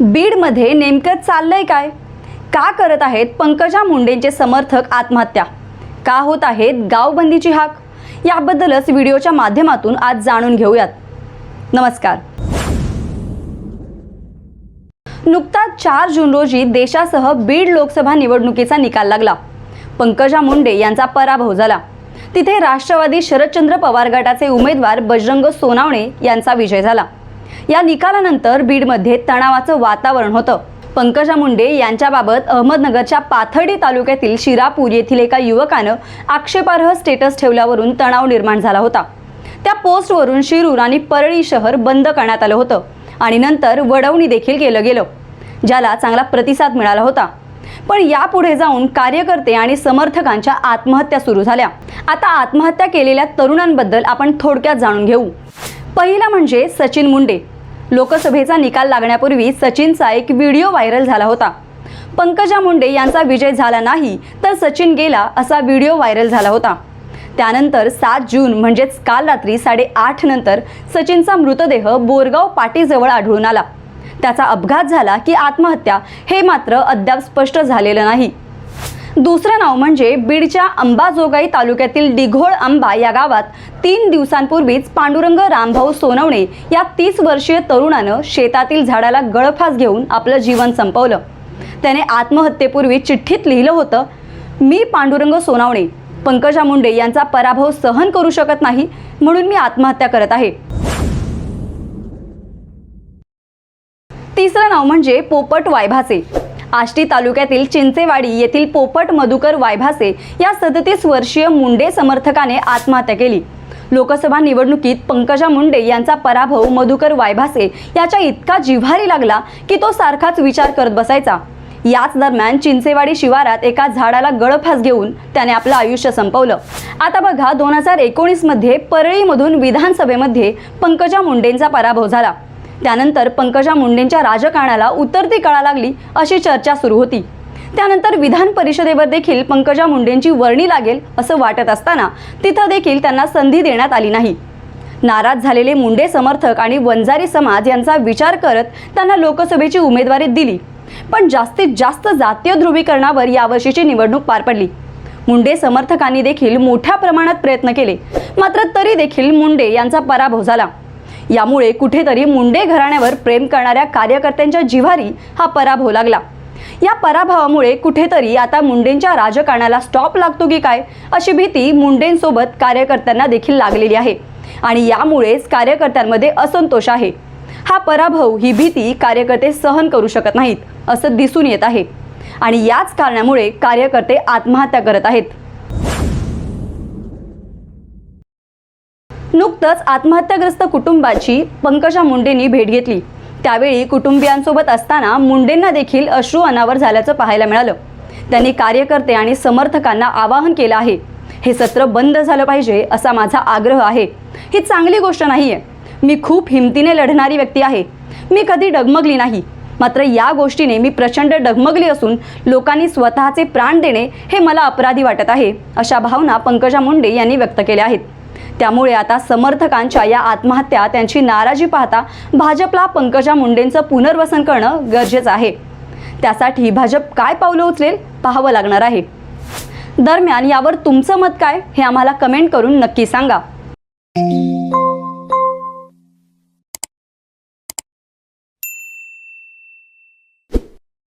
बीडमध्ये नेमकं चाललंय काय? का करत आहेत पंकजा मुंडेंचे समर्थक आत्महत्या? का होत आहेत गावबंदीची हाक? याबद्दलच व्हिडिओच्या माध्यमातून आज जाणून घेऊयात. नमस्कार. नुकताच चार जून रोजी देशासह बीड लोकसभा निवडणुकीचा निकाल लागला. पंकजा मुंडे यांचा पराभव झाला. तिथे राष्ट्रवादी शरदचंद्र पवार गटाचे उमेदवार बजरंग सोनावणे यांचा विजय झाला. या निकालानंतर बीडमध्ये तणावाचं वातावरण होतं. पंकजा मुंडे यांच्याबाबत अहमदनगरच्या पाथर्डी तालुक्यातील शिरापूर येथील एका युवकानं आक्षेपार्ह स्टेटस ठेवल्यावरून तणाव निर्माण झाला होता. त्या पोस्टवरून शिरूर आणि परळी शहर बंद करण्यात आलं होतं आणि नंतर वडवणी देखील केलं गेलं ज्याला चांगला प्रतिसाद मिळाला होता. पण यापुढे जाऊन कार्यकर्ते आणि समर्थकांच्या आत्महत्या सुरू झाल्या. आता आत्महत्या केलेल्या तरुणांबद्दल आपण थोडक्यात जाणून घेऊ. पहिला म्हणजे सचिन मुंडे. लोकसभेचा निकाल लागण्यापूर्वी सचिनचा एक व्हिडिओ व्हायरल झाला होता. पंकजा मुंडे यांचा विजय झाला नाही तर सचिन गेला असा व्हिडिओ व्हायरल झाला होता. त्यानंतर सात जून म्हणजेच काल रात्री साडेआठ नंतर सचिनचा मृतदेह बोरगाव पाटीजवळ आढळून आला. त्याचा अपघात झाला की आत्महत्या हे मात्र अद्याप स्पष्ट झालेलं नाही. दुसरं नाव म्हणजे बीडच्या अंबाजोगाई तालुक्यातील डिघोळ आंबा या गावात तीन दिवसांपूर्वीच पांडुरंग रामभाऊ सोनवणे या तीस वर्षीय तरुणानं शेतातील झाडाला गळफास घेऊन आपलं जीवन संपवलं. त्याने आत्महत्येपूर्वी चिठ्ठीत लिहिलं होतं मी पांडुरंग सोनावणे पंकजा मुंडे यांचा पराभव सहन करू शकत नाही म्हणून मी आत्महत्या करत आहे. तिसरं नाव म्हणजे पोपट वायभासे. आष्टी तालुक्यातील चिंचेवाडी येथील पोपट मधुकर वायभासे या सदतीस वर्षीय मुंडे समर्थकाने आत्महत्या केली. लोकसभा निवडणुकीत पंकजा मुंडे यांचा पराभव मधुकर वायभासे याच्या इतका जिव्हारी लागला की तो सारखाच विचार करत बसायचा. याच दरम्यान चिंचेवाडी शिवारात एका झाडाला गळफास घेऊन त्याने आपलं आयुष्य संपवलं. आता बघा दोन हजार एकोणीसमध्ये परळीमधून विधानसभेमध्ये पंकजा मुंडेंचा पराभव झाला. त्यानंतर पंकजा मुंडेंच्या राजकारणाला उतरती कळा लागली अशी चर्चा सुरू होती. त्यानंतर विधान परिषदेवर देखील पंकजा मुंडेंची वर्णी लागेल असं वाटत असताना तिथं देखील त्यांना संधी देण्यात आली नाही. नाराज झालेले मुंडे समर्थक आणि वंजारी समाज यांचा विचार करत त्यांना लोकसभेची उमेदवारी दिली. पण जास्तीत जास्त जातीय ध्रुवीकरणावर यावर्षीची निवडणूक पार पडली. मुंडे समर्थकांनी देखील मोठ्या प्रमाणात प्रयत्न केले. मात्र तरी देखील मुंडे यांचा पराभव झाला. यामुळे कुठेतरी मुंडे घराण्यावर प्रेम करणाऱ्या कार्यकर्त्यांच्या जिव्हारी हा पराभव लागला. या पराभवामुळे कुठेतरी आता मुंडेंच्या राजकारणाला स्टॉप लागतो की काय अशी भीती मुंडेंसोबत कार्यकर्त्यांना देखील लागलेली आहे. आणि यामुळेच कार्यकर्त्यांमध्ये असंतोष आहे. हा पराभव ही भीती कार्यकर्ते सहन करू शकत नाहीत असं दिसून येत आहे. आणि याच कारणामुळे कार्यकर्ते आत्महत्या करत आहेत. नुकतंच आत्महत्याग्रस्त कुटुंबाची पंकजा मुंडेंनी भेट घेतली. त्यावेळी कुटुंबियांसोबत असताना मुंडेंना देखील अश्रू अनावर झाल्याचं पाहायला मिळालं. त्यांनी कार्यकर्ते आणि समर्थकांना आवाहन केलं आहे हे सत्र बंद झालं पाहिजे असा माझा आग्रह आहे. ही चांगली गोष्ट नाही आहे मी खूप हिमतीने लढणारी व्यक्ती आहे. मी कधी डगमगली नाही. मात्र या गोष्टीने मी प्रचंड डगमगली असून लोकांनी स्वतःचे प्राण देणे हे मला अपराधी वाटत आहे अशा भावना पंकजा मुंडे यांनी व्यक्त केल्या आहेत. त्यामुळे आता समर्थकांच्या या आत्महत्या त्यांची नाराजी पाहता भाजपला पंकजा मुंडेंचं पुनर्वसन करणं गरजेचं आहे. त्यासाठी भाजप काय पावलं उचलेल पाहावं लागणार आहे. दरम्यान यावर तुमचं मत काय हे आम्हाला कमेंट करून नक्की सांगा.